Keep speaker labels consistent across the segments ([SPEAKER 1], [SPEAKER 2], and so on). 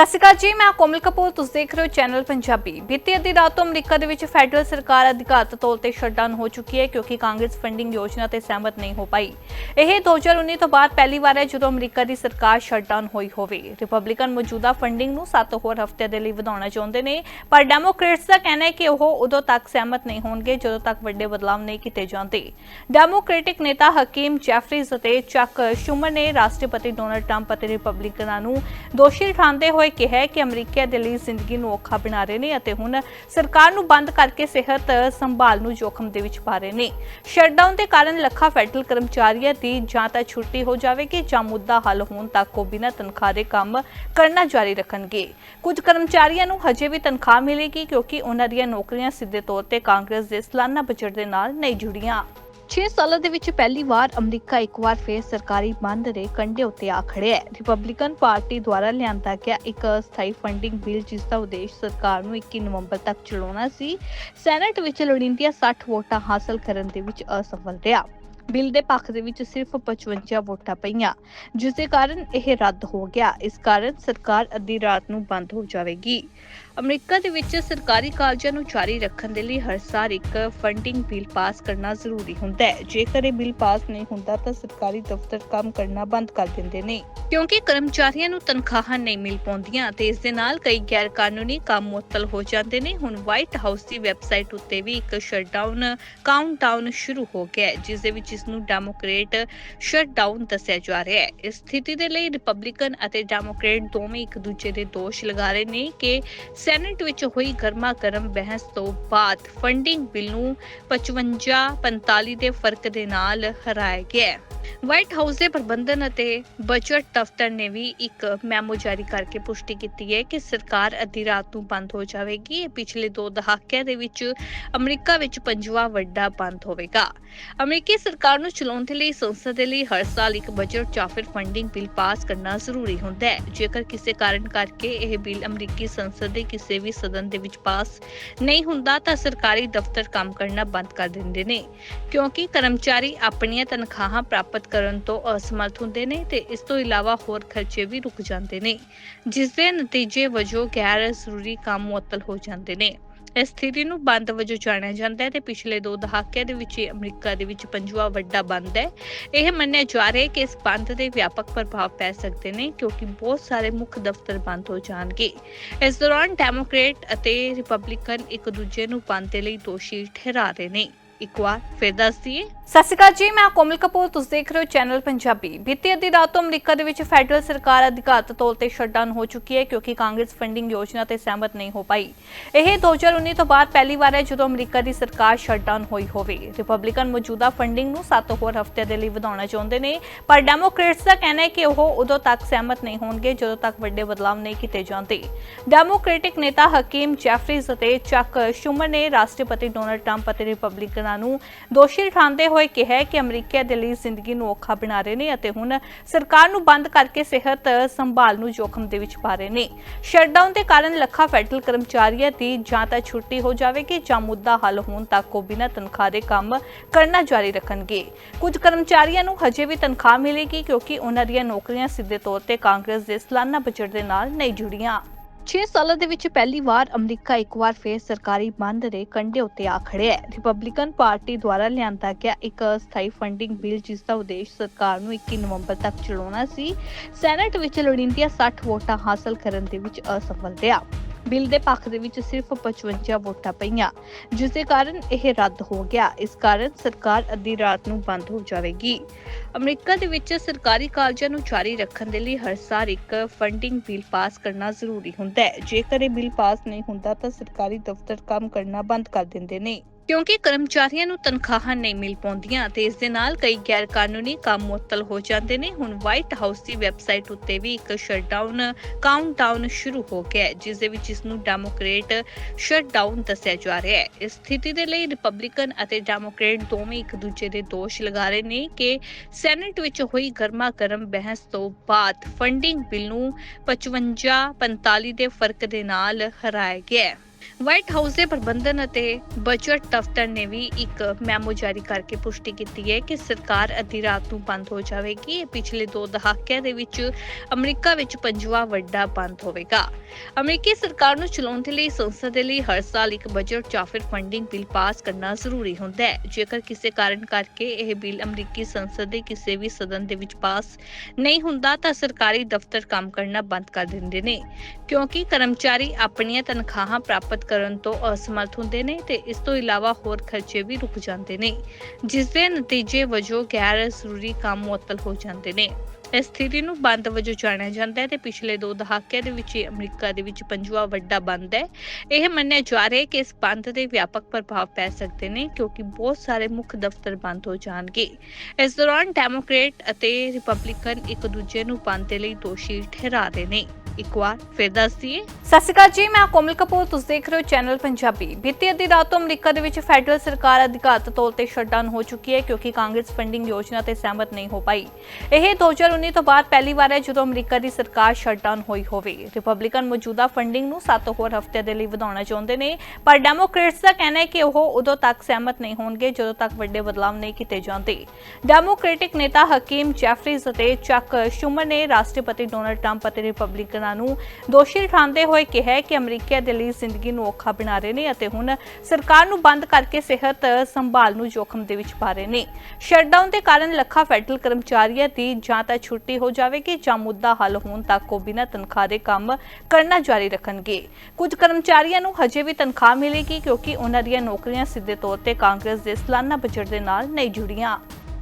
[SPEAKER 1] ਸਤਿ ਸ਼੍ਰੀ ਅਕਾਲ ਜੀ, ਮੈਂ ਕੋਮਲ ਕਪੂਰ, ਤੁਸੀਂ ਦੇਖ ਰਹੇ ਹੋ ਚੈਨਲ ਪੰਜਾਬੀ। ਬੀਤੀ ਅੱਧੀ ਰਾਤ ਤੋਂ ਅਮਰੀਕਾ ਦੇ ਵਿੱਚ ਫੈਡਰਲ ਸਰਕਾਰ ਅਧਿਕਾਰਤ ਤੌਰ ਤੇ ਸ਼ਟਡਾਊਨ ਹੋ ਚੁੱਕੀ ਹੈ ਕਿਉਂਕਿ ਕਾਂਗਰਸ ਫੰਡਿੰਗ ਯੋਜਨਾ ਤੇ ਸਹਿਮਤ ਨਹੀਂ ਹੋ ਪਾਈ। ਇਹ 2019 ਤੋਂ ਬਾਅਦ ਪਹਿਲੀ ਵਾਰ ਹੈ ਜਦੋਂ ਅਮਰੀਕਾ ਦੀ ਸਰਕਾਰ ਸ਼ਟਡਾਊਨ ਹੋਈ ਹੋਵੇ। ਰਿਪਬਲਿਕਨ ਮੌਜੂਦਾ ਫੰਡਿੰਗ ਨੂੰ 7 ਹੋਰ ਹਫ਼ਤੇ ਦੇ ਲਈ ਵਧਾਉਣਾ ਚਾਹੁੰਦੇ ਨੇ, ਪਰ ਡੈਮੋਕ੍ਰੇਟਸ ਦਾ ਕਹਿਣਾ ਹੈ ਕਿ ਉਹ ਉਦੋਂ ਤੱਕ ਸਹਿਮਤ ਨਹੀਂ ਹੋਣਗੇ ਜਦੋਂ ਤੱਕ ਵੱਡੇ ਬਦਲਾਅ ਨਹੀਂ ਕੀਤੇ ਜਾਂਦੇ। ਡੈਮੋਕ੍ਰੈਟਿਕ ਨੇਤਾ ਹਕੀਮ ਜੈਫਰੀਜ਼ ਅਤੇ ਚੱਕ ਸ਼ੂਮਰ ਨੇ ਰਾਸ਼ਟਰਪਤੀ ਡੋਨਲਡ ਟਰੰਪ ਅਤੇ ਰਿਪਬਲਿਕਨਾਂ ਨੂੰ ਦੋਸ਼ੀ ਠਾਣਦੇ ਹੋਏ ਕਿਹਾ ਕਿ ਅਮਰੀਕਾ ਦੇ ਲਈ ਜ਼ਿੰਦਗੀ ਨੂੰ ਔਖਾ ਬਣਾ ਰਹੇ ਨੇ ਅਤੇ ਹੁਣ ਸਰਕਾਰ ਨੂੰ ਬੰਦ ਕਰਕੇ ਸਿਹਤ ਸੰਭਾਲ ਨੂੰ ਜੋਖਮ ਦੇ ਵਿੱਚ ਪਾ ਰਹੇ ਨੇ। ਸ਼ਟਡਾਊਨ ਦੇ ਕਾਰਨ ਲੱਖਾਂ ਫੈਡਰਲ ਕਰਮਚਾਰੀਆਂ ਦੀ ਜਾਂ ਤਾਂ ਛੁੱਟੀ ਹੋ ਜਾਵੇਗੀ ਜਾਂ ਮੁੱਦਾ ਹੱਲ ਹੋਣ ਤੱਕ ਉਹ ਬਿਨਾਂ ਤਨਖਾਹ ਦੇ ਕੰਮ ਕਰਨਾ ਜਾਰੀ ਰੱਖਣਗੇ। ਕੁਝ ਕਰਮਚਾਰੀਆਂ ਨੂੰ ਹਜੇ ਵੀ ਤਨਖਾਹ ਮਿਲੇਗੀ ਕਿਉਂਕਿ ਉਹਨਾਂ ਦੀਆਂ ਨੌਕਰੀਆਂ ਸਿੱਧੇ ਤੌਰ ਤੇ ਕਾਂਗਰਸ ਦੇ ਸਾਲਾਨਾ ਬਜਟ ਦੇ ਨਾਲ ਨਹੀਂ ਜੁੜੀਆਂ। 6 ਸਾਲਾਂ ਦੇ ਵਿੱਚ ਪਹਿਲੀ ਵਾਰ ਅਮਰੀਕਾ ਇੱਕ ਵਾਰ ਫੇਰ ਸਰਕਾਰੀ ਬੰਦ ਦੇ ਕੰਢੇ ਉੱਤੇ ਆ ਖੜਿਆ ਹੈ। ਰਿਪਬਲਿਕਨ ਪਾਰਟੀ ਦੁਆਰਾ ਲਿਆਂਦਾ ਗਿਆ ਇੱਕ ਸਥਾਈ ਫੰਡਿੰਗ ਬਿੱਲ ਜਿਸ ਦਾ ਉਦੇਸ਼ ਸਰਕਾਰ ਨੂੰ 21 ਨਵੰਬਰ ਤੱਕ ਚਲਾਉਣਾ ਸੀ। ਸੈਨੇਟ ਵਿੱਚ ਲੋੜੀਂਦੀਆਂ 60 ਵੋਟਾਂ ਹਾਸਲ ਕਰਨ ਦੇ ਵਿੱਚ ਅਸਫਲ ਰਿਹਾ। ਬਿੱਲ ਦੇ ਪੱਖ ਦੇ ਵਿੱਚ ਸਿਰਫ 55 ਵੋਟਾਂ ਪਈਆਂ, ਜਿਸ ਦੇ ਕਾਰਨ ਇਹ ਰੱਦ ਹੋ ਗਿਆ। ਇਸ ਕਾਰਨ ਸਰਕਾਰ ਅੱਧੀ ਰਾਤ ਨੂੰ ਬੰਦ ਹੋ ਜਾਵੇਗੀ। ਅਮਰੀਕਾ ਦੇ ਵਿੱਚ ਸਰਕਾਰੀ ਕਾਰਜਾਂ ਨੂੰ ਜਾਰੀ ਰੱਖਣ ਦੇ ਲਈ ਹਰ ਸਾਲ ਇੱਕ ਫੰਡਿੰਗ ਬਿੱਲ ਪਾਸ ਕਰਨਾ ਜ਼ਰੂਰੀ ਹੁੰਦਾ ਹੈ। ਜੇਕਰ ਇਹ ਬਿੱਲ ਪਾਸ ਨਹੀਂ ਹੁੰਦਾ ਤਾਂ ਸਰਕਾਰੀ ਦਫ਼ਤਰ ਕੰਮ ਕਰਨਾ ਬੰਦ ਕਰ ਦਿੰਦੇ ਨੇ। ਕਿਉਂਕਿ ਕਰਮਚਾਰੀਆਂ ਨੂੰ ਤਨਖਾਹਾਂ ਨਹੀਂ ਮਿਲ ਪਾਉਂਦੀਆਂ ਤੇ ਇਸ ਦੇ ਨਾਲ ਕਈ ਗੈਰ ਕਾਨੂੰਨੀ ਕੰਮ ਮੁਅੱਤਲ ਹੋ ਜਾਂਦੇ ਨੇ। ਹੁਣ ਵਾਈਟ ਹਾਊਸ ਦੀ ਵੈਬਸਾਈਟ ਉੱਤੇ ਵੀ ਇੱਕ ਸ਼ਟਡਾਊਨ ਕਾਊਂਟਡਾਊਨ ਸ਼ੁਰੂ ਹੋ ਗਿਆ ਹੈ, ਜਿਸ ਦੇ ਵਿੱਚ ਇਸ ਨੂੰ ਡੈਮੋਕ੍ਰੇਟ ਸ਼ਟਡਾਊਨ ਦੱਸਿਆ ਜਾ ਰਿਹਾ ਹੈ। ਇਸ ਸਥਿਤੀ ਦੇ ਲਈ ਰਿਪਬਲਿਕਨ ਅਤੇ ਡੈਮੋਕ੍ਰੇਟ ਦੋਵੇਂ ਇੱਕ ਦੂਜੇ ਦੇ ਦੋਸ਼ ਲਗਾ ਰਹੇ ਨੇ ਕਿ ਸੈਨੇਟ ਵਿੱਚ ਹੋਈ ਗਰਮਾ ਗਰਮ ਬਹਿਸ ਤੋਂ ਬਾਅਦ ਫੰਡਿੰਗ ਬਿੱਲ ਨੂੰ 55 45 ਦੇ ਫ਼ਰਕ ਦੇ ਨਾਲ ਹਰਾਇਆ ਗਿਆ ਵਾਈਟ ਹਾਊਸ ਦੇ ਪ੍ਰਬੰਧਨ ਅਤੇ ਬਜਟ ਦਫ਼ਤਰ ਨੇ ਵੀ ਇੱਕ ਮੈਮੋ ਜਾਰੀ ਕਰਕੇ ਪੁਸ਼ਟੀ ਕੀਤੀ ਹੈ ਕਿ ਸਰਕਾਰ ਅੱਧੀ ਰਾਤ ਨੂੰ ਬੰਦ ਹੋ ਜਾਵੇਗੀ। ਇਹ ਪਿਛਲੇ ਦੋ ਦਹਾਕਿਆਂ ਦੇ ਵਿੱਚ ਅਮਰੀਕਾ ਵਿੱਚ ਪੰਜਵਾਂ ਵੱਡਾ ਬੰਦ ਹੋਵੇਗਾ। ਅਮਰੀਕੀ ਸਰਕਾਰ ਨੂੰ ਚਲਾਉਣ ਦੇ ਲਈ, ਸੰਸਦ ਦੇ ਲਈ ਹਰ ਸਾਲ ਇੱਕ ਬਜਟ ਜਾਂ ਫਿਰ ਫੰਡਿੰਗ ਬਿੱਲ ਪਾਸ ਕਰਨਾ ਜ਼ਰੂਰੀ ਹੁੰਦਾ ਹੈ। ਜੇਕਰ ਕਿਸੇ ਕਾਰਨ ਕਰਕੇ ਇਹ ਬਿੱਲ ਅਮਰੀਕੀ ਸੰਸਦ ਦੇ ਕਿਸੇ ਵੀ ਸਦਨ ਦੇ ਵਿੱਚ ਪਾਸ ਨਹੀਂ ਹੁੰਦਾ, ਤਾਂ ਸਰਕਾਰੀ ਦਫ਼ਤਰ ਕੰਮ ਕਰਨਾ ਬੰਦ ਕਰ ਦਿੰਦੇ ਨੇ। ਕਿਉਂਕਿ ਕਰਮਚਾਰੀ ਆਪਣੀਆਂ ਤਨਖਾਹਾਂ ਪ੍ਰਾਪਤ ਕਰਨ ਤੋਂ ਅਸਮਰਥ ਹੁੰਦੇ ਨੇ ਤੇ ਇਸ ਤੋਂ ਇਲਾਵਾ ਹੋਰ ਖਰਚੇ ਵੀ ਰੁਕ ਜਾਂਦੇ ਨੇ, ਜਿਸ ਦੇ ਨਤੀਜੇ ਵਜੋਂ ਗੈਰ ਜ਼ਰੂਰੀ ਕੰਮ ਮੁਅੱਤਲ ਹੋ ਜਾਂਦੇ ਨੇ। ਇਸ ਸਥਿਤੀ ਨੂੰ ਬੰਦ ਵਜੋਂ ਜਾਣਿਆ ਜਾਂਦਾ ਹੈ ਤੇ ਪਿਛਲੇ ਦੋ ਦਹਾਕਿਆਂ ਦੇ ਵਿੱਚ ਇਹ ਅਮਰੀਕਾ ਦੇ ਵਿੱਚ ਪੰਜਵਾਂ ਵੱਡਾ ਬੰਦ ਹੈ। ਇਹ ਮੰਨਿਆ ਜਾ ਰਿਹਾ ਹੈ ਕਿ ਇਸ ਬੰਦ ਦੇ ਵਿਆਪਕ ਪ੍ਰਭਾਵ ਪੈ ਸਕਦੇ ਨੇ ਕਿਉਂਕਿ ਬਹੁਤ ਸਾਰੇ ਮੁੱਖ ਦਫ਼ਤਰ ਬੰਦ ਹੋ ਜਾਣਗੇ। ਇਸ ਦੌਰਾਨ ਡੈਮੋਕ੍ਰੇਟ ਅਤੇ ਰਿਪਬਲਿਕਨ ਇੱਕ ਦੂਜੇ ਨੂੰ ਬੰਦ ਦੇ ਲਈ ਦੋਸ਼ੀ ਠਹਿਰਾ ਰਹੇ ਨੇ। ਇੱਕ ਵਾਰ ਫਿਰ ਦੱਸ ਦਈਏ। ਸਤਿ ਸ਼੍ਰੀ ਅਕਾਲ ਜੀ, ਮੈਂ ਕੋਮਲ ਕਪੂਰ, ਤੁਸੀਂ ਦੇਖ ਰਹੇ ਹੋ ਚੈਨਲ ਪੰਜਾਬੀ। ਬੀਤੀ ਅੱਧੀ ਰਾਤ ਤੋਂ ਅਮਰੀਕਾ ਦੇ ਵਿੱਚ ਫੈਡਰਲ ਸਰਕਾਰ ਅਧਿਕਾਰਤ ਤੌਰ ਤੇ ਸ਼ਟਡਾਊਨ ਹੋ ਚੁੱਕੀ ਹੈ ਕਿਉਂਕਿ ਕਾਂਗਰਸ ਫੰਡਿੰਗ ਯੋਜਨਾ ਤੇ ਸਹਿਮਤ ਨਹੀਂ ਹੋ ਪਾਈ। ਇਹ 2019 ਤੋਂ ਬਾਅਦ ਪਹਿਲੀ ਵਾਰ ਹੈ ਜਦੋਂ ਅਮਰੀਕਾ ਦੀ ਸਰਕਾਰ ਸ਼ਟਡਾਊਨ ਹੋਈ ਹੋਵੇ। ਰਿਪਬਲਿਕਨ ਮੌਜੂਦਾ ਫੰਡਿੰਗ ਨੂੰ 7 ਹੋਰ ਹਫ਼ਤੇ ਦੇ ਲਈ ਵਧਾਉਣਾ ਚਾਹੁੰਦੇ ਨੇ, ਪਰ ਡੈਮੋਕ੍ਰੇਟਸ ਦਾ ਕਹਿਣਾ ਹੈ ਕਿ ਉਹ ਉਦੋਂ ਤੱਕ ਸਹਿਮਤ ਨਹੀਂ ਹੋਣਗੇ ਜਦੋਂ ਤੱਕ ਵੱਡੇ ਬਦਲਾਅ ਨਹੀਂ ਕੀਤੇ ਜਾਂਦੇ। ਡੈਮੋਕ੍ਰੈਟਿਕ ਨੇਤਾ ਹਕੀਮ ਜੈਫਰੀਜ਼ ਅਤੇ ਚੱਕ ਸ਼ੂਮਰ ਨੇ ਰਾਸ਼ਟਰਪਤੀ ਡੋਨਲਡ ਟਰੰਪ ਅਤੇ ਰਿਪਬਲਿਕਨਾਂ ਨੂੰ ਦੋਸ਼ੀ ਠਾਣਦੇ ਹੋਏ ਕਿਹਾ ਕਿ ਅਮਰੀਕਾ ਦੇ ਲਈ ਜ਼ਿੰਦਗੀ ਨੂੰ ਔਖਾ ਬਣਾ ਰਹੇ ਨੇ ਅਤੇ ਹੁਣ ਸਰਕਾਰ ਨੂੰ ਬੰਦ ਕਰਕੇ ਸਿਹਤ ਸੰਭਾਲ ਨੂੰ ਜੋਖਮ ਦੇ ਵਿੱਚ ਪਾ ਰਹੇ ਨੇ। ਸ਼ਟਡਾਊਨ ਦੇ ਕਾਰਨ ਲੱਖਾਂ ਫੈਡਰਲ ਕਰਮਚਾਰੀਆਂ ਦੀ ਜਾਂ ਤਾਂ ਛੁੱਟੀ ਹੋ ਜਾਵੇਗੀ ਜਾਂ ਮੁੱਦਾ ਹੱਲ ਹੋਣ ਤੱਕ ਉਹ ਬਿਨਾਂ ਤਨਖਾਹ ਦੇ ਕੰਮ ਕਰਨਾ ਜਾਰੀ ਰੱਖਣਗੇ। ਕੁਝ ਕਰਮਚਾਰੀਆਂ ਨੂੰ ਹਜੇ ਵੀ ਤਨਖਾਹ ਮਿਲੇਗੀ ਕਿਉਂਕਿ ਉਹਨਾਂ ਦੀਆਂ ਨੌਕਰੀਆਂ ਸਿੱਧੇ ਤੌਰ ਤੇ ਕਾਂਗਰਸ ਦੇ ਸਾਲਾਨਾ ਬਜਟ ਦੇ ਨਾਲ ਨਹੀਂ ਜੁੜੀਆਂ। 6 ਸਾਲਾਂ ਦੇ ਵਿੱਚ ਪਹਿਲੀ ਵਾਰ ਅਮਰੀਕਾ ਇੱਕ ਵਾਰ ਫੇਰ ਸਰਕਾਰੀ ਬੰਦ ਦੇ ਕੰਢੇ ਉੱਤੇ ਆ ਖੜਿਆ ਹੈ। ਰਿਪਬਲਿਕਨ ਪਾਰਟੀ ਦੁਆਰਾ ਲਿਆਂਦਾ ਗਿਆ ਇੱਕ ਸਥਾਈ ਫੰਡਿੰਗ ਬਿੱਲ ਜਿਸ ਦਾ ਉਦੇਸ਼ ਸਰਕਾਰ ਨੂੰ 21 ਨਵੰਬਰ ਤੱਕ ਚਲਾਉਣਾ ਸੀ। ਸੈਨੇਟ ਵਿੱਚ ਲੋੜੀਂਦੀਆਂ 60 ਵੋਟਾਂ ਹਾਸਲ ਕਰਨ ਦੇ ਵਿੱਚ ਅਸਫਲ ਰਿਹਾ। ਬਿੱਲ ਦੇ ਪੱਖ ਦੇ ਵਿੱਚ ਸਿਰਫ 55 ਵੋਟਾਂ ਪਈਆਂ ਜਿਸ ਦੇ ਕਾਰਨ ਇਹ ਰੱਦ ਹੋ ਗਿਆ। ਇਸ ਕਾਰਨ ਸਰਕਾਰ ਅੱਧੀ ਰਾਤ ਨੂੰ ਬੰਦ ਹੋ ਜਾਵੇਗੀ। ਅਮਰੀਕਾ ਦੇ ਵਿੱਚ ਸਰਕਾਰੀ ਕਾਲਜਾਂ ਨੂੰ ਜਾਰੀ ਰੱਖਣ ਦੇ ਲਈ ਹਰ ਸਾਲ ਇੱਕ ਫੰਡਿੰਗ ਬਿੱਲ ਪਾਸ ਕਰਨਾ ਜ਼ਰੂਰੀ ਹੁੰਦਾ ਹੈ। ਜੇਕਰ ਇਹ ਬਿੱਲ ਪਾਸ ਨਹੀਂ ਹੁੰਦਾ ਤਾਂ ਸਰਕਾਰੀ ਦਫ਼ਤਰ ਕੰਮ ਕਰਨਾ ਬੰਦ ਕਰ ਦਿੰਦੇ ਨੇ। ਕਿਉਂਕਿ ਕਰਮਚਾਰੀਆਂ ਨੂੰ ਤਨਖਾਹਾਂ ਨਹੀਂ ਮਿਲ ਪਾਉਂਦੀਆਂ ਤੇ ਇਸ ਦੇ ਨਾਲ ਕਈ ਗੈਰ ਕਾਨੂੰਨੀ ਕੰਮ ਮੁਅੱਤਲ ਹੋ ਜਾਂਦੇ ਨੇ। ਹੁਣ ਵਾਈਟ ਹਾਊਸ ਦੀ ਵੈਬਸਾਈਟ ਉੱਤੇ ਵੀ ਇੱਕ ਸ਼ਟਡਾਊਨ ਕਾਊਂਟਡਾਊਨ ਸ਼ੁਰੂ ਹੋ ਗਿਆ ਹੈ, ਜਿਸ ਦੇ ਵਿੱਚ ਇਸ ਨੂੰ ਡੈਮੋਕ੍ਰੇਟ ਸ਼ਟਡਾਊਨ ਦੱਸਿਆ ਜਾ ਰਿਹਾ ਹੈ। ਇਸ ਸਥਿਤੀ ਦੇ ਲਈ ਰਿਪਬਲਿਕਨ ਅਤੇ ਡੈਮੋਕ੍ਰੇਟ ਦੋਵੇਂ ਇੱਕ ਦੂਜੇ ਦੇ ਦੋਸ਼ ਲਗਾ ਰਹੇ ਨੇ ਕਿ ਸੈਨੇਟ ਵਿੱਚ ਹੋਈ ਗਰਮਾ ਗਰਮ ਬਹਿਸ ਤੋਂ ਬਾਅਦ ਫੰਡਿੰਗ ਬਿੱਲ ਨੂੰ 55 45 ਦੇ ਫ਼ਰਕ ਦੇ ਨਾਲ ਹਰਾਇਆ ਗਿਆ ਹੈ। ਵਾਈਟ ਹਾਊਸ ਦੇ ਪ੍ਰਬੰਧਨ ਅਤੇ ਬਜਟ ਦਫ਼ਤਰ ਨੇ ਵੀ ਇੱਕ ਮੈਮੋ ਜਾਰੀ ਕਰਕੇ ਪੁਸ਼ਟੀ ਕੀਤੀ ਹੈ ਕਿ ਸਰਕਾਰ ਅੱਧੀ ਰਾਤ ਨੂੰ ਬੰਦ ਹੋ ਜਾਵੇਗੀ। ਇਹ ਪਿਛਲੇ 2 ਦਹਾਕਿਆਂ ਦੇ ਵਿੱਚ ਅਮਰੀਕਾ ਵਿੱਚ ਪੰਜਵਾਂ ਵੱਡਾ ਬੰਦ ਹੋਵੇਗਾ। ਅਮਰੀਕੀ ਸਰਕਾਰ ਨੂੰ ਚਲਾਉਣ ਦੇ ਲਈ, ਸੰਸਦ ਦੇ ਲਈ ਹਰ ਸਾਲ ਇੱਕ ਬਜਟ ਜਾਂ ਫਿਰ ਫੰਡਿੰਗ ਬਿੱਲ ਪਾਸ ਕਰਨਾ ਜ਼ਰੂਰੀ ਹੁੰਦਾ ਹੈ। ਜੇਕਰ ਕਿਸੇ ਕਾਰਨ ਕਰਕੇ ਇਹ ਬਿੱਲ ਅਮਰੀਕੀ ਸੰਸਦ ਦੇ ਕਿਸੇ ਵੀ ਸਦਨ ਦੇ ਵਿੱਚ ਪਾਸ ਨਹੀਂ ਹੁੰਦਾ, ਤਾਂ ਸਰਕਾਰੀ ਦਫ਼ਤਰ ਕੰਮ ਕਰਨਾ ਬੰਦ ਕਰ ਦਿੰਦੇ ਨੇ। ਕਿਉਂਕਿ ਕਰਮਚਾਰੀ ਆਪਣੀਆਂ ਤਨਖਾਹਾਂ ਪ੍ਰਾਪਤ ਕਰਨ ਤੋਂ ਅਸਮਰਥ ਹੁੰਦੇ ਨੇ ਤੇ ਇਸ ਤੋਂ ਇਲਾਵਾ ਹੋਰ ਖਰਚੇ ਵੀ ਰੁਕ ਜਾਂਦੇ ਨੇ, ਜਿਸ ਦੇ ਨਤੀਜੇ ਵਜੋਂ ਗੈਰ ਜ਼ਰੂਰੀ ਕੰਮ ਮੁਅੱਤਲ ਹੋ ਜਾਂਦੇ ਨੇ। ਇਸ ਸਥਿਤੀ ਨੂੰ ਬੰਦ ਵਜੋਂ ਜਾਣਿਆ ਜਾਂਦਾ ਹੈ ਤੇ ਪਿਛਲੇ ਦੋ ਦਹਾਕਿਆਂ ਦੇ ਵਿੱਚ ਅਮਰੀਕਾ ਦੇ ਵਿੱਚ ਪੰਜਵਾਂ ਵੱਡਾ ਬੰਦ ਹੈ। ਇਹ ਮੰਨਿਆ ਜਾ ਰਿਹਾ ਹੈ ਕਿ ਇਸ ਬੰਦ ਦੇ ਵਿਆਪਕ ਪ੍ਰਭਾਵ ਪੈ ਸਕਦੇ ਨੇ ਕਿਉਂਕਿ ਬਹੁਤ ਸਾਰੇ ਮੁੱਖ ਦਫ਼ਤਰ ਬੰਦ ਹੋ ਜਾਣਗੇ। ਇਸ ਦੌਰਾਨ ਡੈਮੋਕ੍ਰੇਟ ਅਤੇ ਰਿਪਬਲਿਕਨ ਇੱਕ ਦੂਜੇ ਨੂੰ ਬੰਦ ਦੇ ਲਈ ਦੋਸ਼ੀ ਠਹਿਰਾ ਰਹੇ ਨੇ। ਇੱਕ ਵਾਰ ਫਿਰ ਦੱਸ ਦਈਏ ਸਤਿ ਸ਼੍ਰੀ ਅਕਾਲ ਜੀ, ਮੈਂ ਕੋਮਲ ਕਪੂਰ, ਤੁਸੀਂ ਦੇਖ ਰਹੇ ਹੋ ਚੈਨਲ ਪੰਜਾਬੀ ਬੀਤੀ ਅੱਧੀ ਰਾਤ ਤੋਂ ਅਮਰੀਕਾ ਦੇ ਵਿੱਚ ਫੈਡਰਲ ਸਰਕਾਰ ਅਧਿਕਾਰਤ ਤੌਰ ਤੇ ਸ਼ਟਡਾਊਨ ਹੋ ਚੁੱਕੀ ਹੈ ਕਿਉਂਕਿ ਕਾਂਗਰਸ ਫੰਡਿੰਗ ਯੋਜਨਾ ਤੇ ਸਹਿਮਤ ਨਹੀਂ ਹੋ ਪਾਈ। ਇਹ 2019 ਤੋਂ ਬਾਅਦ ਪਹਿਲੀ ਵਾਰ ਹੈ ਜਦੋਂ ਅਮਰੀਕਾ ਦੀ ਸਰਕਾਰ ਸ਼ਟਡਾਊਨ ਹੋਈ ਹੋਵੇ। ਰਿਪਬਲਿਕਨ ਮੌਜੂਦਾ ਫੰਡਿੰਗ ਨੂੰ 7 ਹੋਰ ਹਫ਼ਤਿਆਂ ਦੇ ਲਈ ਵਧਾਉਣਾ ਚਾਹੁੰਦੇ ਨੇ, ਪਰ ਡੈਮੋਕ੍ਰੇਟਸ ਦਾ ਕਹਿਣਾ ਹੈ ਕਿ ਉਹ ਉਦੋਂ ਤੱਕ ਸਹਿਮਤ ਨਹੀਂ ਹੋਣਗੇ, ਜਦੋਂ ਤੱਕ ਵੱਡੇ ਬਦਲਾਅ ਨਹੀਂ ਕੀਤੇ ਜਾਂਦੇ। ਡੈਮੋਕ੍ਰੈਟਿਕ ਨੇਤਾ ਹਕੀਮ ਜੈਫਰੀਜ਼ ਅਤੇ ਚੱਕ ਸ਼ੂਮਰ ਨੇ ਰਾਸ਼ਟਰਪਤੀ ਡੋਨਲਡ ਟਰੰਪ ਅਤੇ ਰਿਪਬਲਿਕਨਾਂ ਨੂੰ ਦੋਸ਼ੀ ਠਾਂਦੇ ਹੋਏ ਕਿਹਾ ਕਿ ਅਮਰੀਕਾ ਦੇ ਲਈ ਜ਼ਿੰਦਗੀ ਨੂੰ ਔਖਾ ਬਣਾ ਰਹੇ ਨੇ ਅਤੇ ਹੁਣ ਸਰਕਾਰ ਨੂੰ ਬੰਦ ਕਰਕੇ ਸਿਹਤ ਸੰਭਾਲ ਨੂੰ ਜੋਖਮ ਦੇ ਵਿੱਚ ਪਾ ਰਹੇ ਨੇ। ਸ਼ਟਡਾਊਨ ਦੇ ਕਾਰਨ ਲੱਖਾਂ ਫੈਡਰਲ ਕਰਮਚਾਰੀਆਂ ਦੀ ਜਾਂ ਤਾਂ ਛੁੱਟੀ ਹੋ ਜਾਵੇਗੀ ਜਾਂ ਮੁੱਦਾ ਹੱਲ ਹੋਣ ਤੱਕ ਉਹ ਬਿਨਾਂ ਤਨਖਾਹ ਦੇ ਕੰਮ ਕਰਨਾ ਜਾਰੀ ਰੱਖਣਗੇ। ਕੁਝ ਕਰਮਚਾਰੀਆਂ ਨੂੰ ਹਜੇ ਵੀ ਤਨਖਾਹ ਮਿਲੇਗੀ ਕਿਉਂਕਿ ਉਹਨਾਂ ਦੀਆਂ ਨੌਕਰੀਆਂ ਸਿੱਧੇ ਤੌਰ ਤੇ ਕਾਂਗਰਸ ਦੇ ਸਾਲਾਨਾ ਬਜਟ ਦੇ ਨਾਲ ਨਹੀਂ ਜੁੜੀਆਂ।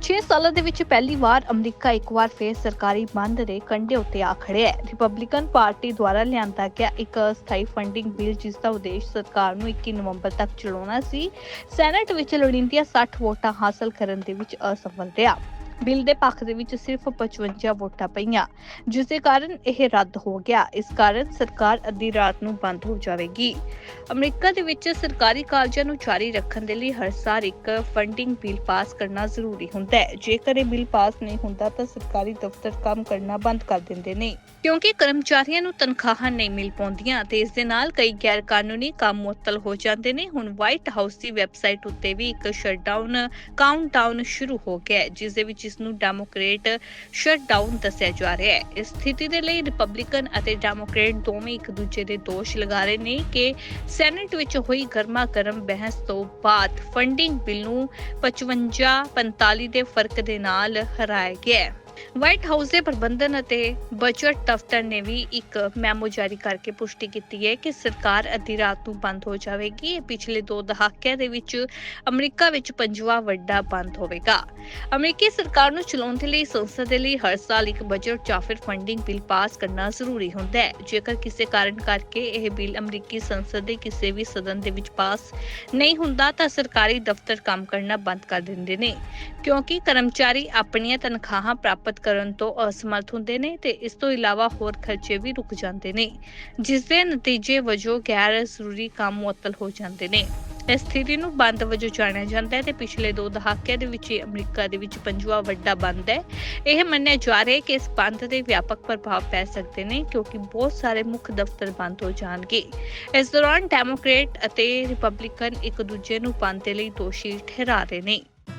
[SPEAKER 1] 6 ਸਾਲਾਂ ਦੇ ਵਿੱਚ ਪਹਿਲੀ ਵਾਰ ਅਮਰੀਕਾ ਇੱਕ ਵਾਰ ਫੇਰ ਸਰਕਾਰੀ ਬੰਦ ਦੇ ਕੰਢੇ ਉੱਤੇ ਆ ਖੜਿਆ ਹੈ। ਰਿਪਬਲਿਕਨ ਪਾਰਟੀ ਦੁਆਰਾ ਲਿਆਂਦਾ ਗਿਆ ਇੱਕ ਸਥਾਈ ਫੰਡਿੰਗ ਬਿੱਲ ਜਿਸ ਦਾ ਉਦੇਸ਼ ਸਰਕਾਰ ਨੂੰ 21 ਨਵੰਬਰ ਤੱਕ ਚਲਾਉਣਾ ਸੀ। ਸੈਨੇਟ ਵਿੱਚ ਲੋੜੀਂਦੀਆਂ 60 ਵੋਟਾਂ ਹਾਸਲ ਕਰਨ ਦੇ ਵਿੱਚ ਅਸਫਲ ਰਿਹਾ। ਬਿੱਲ ਦੇ ਪੱਖ ਦੇ ਵਿੱਚ ਸਿਰਫ 55 ਵੋਟਾਂ ਪਈਆਂ ਜਿਸ ਦੇ ਕਾਰਨ ਇਹ ਰੱਦ ਹੋ ਗਿਆ। ਇਸ ਕਾਰਨ ਸਰਕਾਰ ਅੱਧੀ ਰਾਤ ਨੂੰ ਬੰਦ ਹੋ ਜਾਵੇਗੀ। ਅਮਰੀਕਾ ਦੇ ਵਿੱਚ ਸਰਕਾਰੀ ਕਾਰਜਾਂ ਨੂੰ ਜਾਰੀ ਰੱਖਣ ਦੇ ਲਈ ਹਰ ਸਾਲ ਇੱਕ ਫੰਡਿੰਗ ਬਿੱਲ ਪਾਸ ਕਰਨਾ ਜ਼ਰੂਰੀ ਹੁੰਦਾ ਹੈ। ਜੇਕਰ ਇਹ ਬਿੱਲ ਪਾਸ ਨਹੀਂ ਹੁੰਦਾ ਤਾਂ ਸਰਕਾਰੀ ਦਫ਼ਤਰ ਕੰਮ ਕਰਨਾ ਬੰਦ ਕਰ ਦਿੰਦੇ ਨੇ। ਕਿਉਂਕਿ ਕਰਮਚਾਰੀਆਂ ਨੂੰ ਤਨਖਾਹਾਂ ਨਹੀਂ ਮਿਲ ਪਾਉਂਦੀਆਂ ਤੇ ਇਸ ਦੇ ਨਾਲ ਕਈ ਗੈਰ ਕਾਨੂੰਨੀ ਕੰਮ ਮੁਅੱਤਲ ਹੋ ਜਾਂਦੇ ਨੇ। ਹੁਣ ਵਾਈਟ ਹਾਊਸ ਦੀ ਵੈਬਸਾਈਟ ਉੱਤੇ ਵੀ ਇੱਕ ਸ਼ਟਡਾਊਨ ਕਾਊਂਟਡਾਊਨ ਸ਼ੁਰੂ ਹੋ ਗਿਆ ਹੈ, ਜਿਸ ਦੇ ਵਿੱਚ ਇਸ ਨੂੰ ਡੈਮੋਕ੍ਰੇਟ ਸ਼ਟਡਾਊਨ ਦੱਸਿਆ ਜਾ ਰਿਹਾ ਹੈ। ਇਸ ਸਥਿਤੀ ਦੇ ਲਈ ਰਿਪਬਲਿਕਨ ਅਤੇ ਡੈਮੋਕ੍ਰੇਟ ਦੋਵੇਂ ਇੱਕ ਦੂਜੇ ਦੇ ਦੋਸ਼ ਲਗਾ ਰਹੇ ਨੇ ਕਿ ਸੈਨੇਟ ਵਿੱਚ ਹੋਈ ਗਰਮਾ ਗਰਮ ਬਹਿਸ ਤੋਂ ਬਾਅਦ ਫੰਡਿੰਗ ਬਿੱਲ ਨੂੰ 55 45 ਦੇ ਫ਼ਰਕ ਦੇ ਨਾਲ ਹਰਾਇਆ ਗਿਆ ਹੈ। ਵਾਈਟ ਹਾਊਸ ਦੇ ਪ੍ਰਬੰਧਨ ਅਤੇ ਬਜਟ ਦਫ਼ਤਰ ਨੇ ਵੀ ਇੱਕ ਮੈਮੋ ਜਾਰੀ ਕਰਕੇ ਪੁਸ਼ਟੀ ਕੀਤੀ ਹੈ ਕਿ ਸਰਕਾਰ ਅੱਧੀ ਰਾਤ ਨੂੰ ਬੰਦ ਹੋ ਜਾਵੇਗੀ। ਇਹ ਪਿਛਲੇ 2 ਦਹਾਕਿਆਂ ਦੇ ਵਿੱਚ ਅਮਰੀਕਾ ਵਿੱਚ ਪੰਜਵਾਂ ਵੱਡਾ ਬੰਦ ਹੋਵੇਗਾ। ਅਮਰੀਕੀ ਸਰਕਾਰ ਨੂੰ ਚਲਾਉਣ ਦੇ ਲਈ, ਸੰਸਦ ਦੇ ਲਈ ਹਰ ਸਾਲ ਇੱਕ ਬਜਟ ਜਾਂ ਫਿਰ ਫੰਡਿੰਗ ਬਿੱਲ ਪਾਸ ਕਰਨਾ ਜ਼ਰੂਰੀ ਹੁੰਦਾ ਹੈ। ਜੇਕਰ ਕਿਸੇ ਕਾਰਨ ਕਰਕੇ ਇਹ ਬਿੱਲ ਅਮਰੀਕੀ ਸੰਸਦ ਦੇ ਕਿਸੇ ਵੀ ਸਦਨ ਦੇ ਵਿੱਚ ਪਾਸ ਨਹੀਂ ਹੁੰਦਾ, ਤਾਂ ਸਰਕਾਰੀ ਦਫ਼ਤਰ ਕੰਮ ਕਰਨਾ ਬੰਦ ਕਰ ਦਿੰਦੇ ਨੇ। ਕਿਉਂਕਿ ਕਰਮਚਾਰੀ ਆਪਣੀਆਂ ਤਨਖਾਹਾਂ ਪ੍ਰਾਪਤ ਕਰਨ ਤੋਂ ਅਸਮਰਥ ਹੁੰਦੇ ਨੇ ਤੇ ਇਸ ਤੋਂ ਇਲਾਵਾ ਹੋਰ ਖਰਚੇ ਵੀ ਰੁਕ ਜਾਂਦੇ ਨੇ, ਜਿਸ ਦੇ ਨਤੀਜੇ ਵਜੋਂ ਗੈਰ ਜ਼ਰੂਰੀ ਕੰਮ ਮੁਅੱਤਲ ਹੋ ਜਾਂਦੇ ਨੇ। ਇਸ ਸਥਿਤੀ ਨੂੰ ਬੰਦ ਵਜੋਂ ਜਾਣਿਆ ਜਾਂਦਾ ਹੈ ਤੇ ਪਿਛਲੇ ਦੋ ਦਹਾਕਿਆਂ ਦੇ ਵਿੱਚ ਅਮਰੀਕਾ ਦੇ ਵਿੱਚ ਪੰਜਵਾਂ ਵੱਡਾ ਬੰਦ ਹੈ। ਇਹ ਮੰਨਿਆ ਜਾ ਰਿਹਾ ਹੈ ਕਿ ਇਸ ਬੰਦ ਦੇ ਵਿਆਪਕ ਪ੍ਰਭਾਵ ਪੈ ਸਕਦੇ ਨੇ ਕਿਉਂਕਿ ਬਹੁਤ ਸਾਰੇ ਮੁੱਖ ਦਫ਼ਤਰ ਬੰਦ ਹੋ ਜਾਣਗੇ। ਇਸ ਦੌਰਾਨ ਡੈਮੋਕ੍ਰੇਟ ਅਤੇ ਰਿਪਬਲਿਕਨ ਇੱਕ ਦੂਜੇ ਨੂੰ ਬੰਦ ਦੇ ਲਈ ਦੋਸ਼ੀ ਠਹਿਰਾ ਰਹੇ ਨੇ।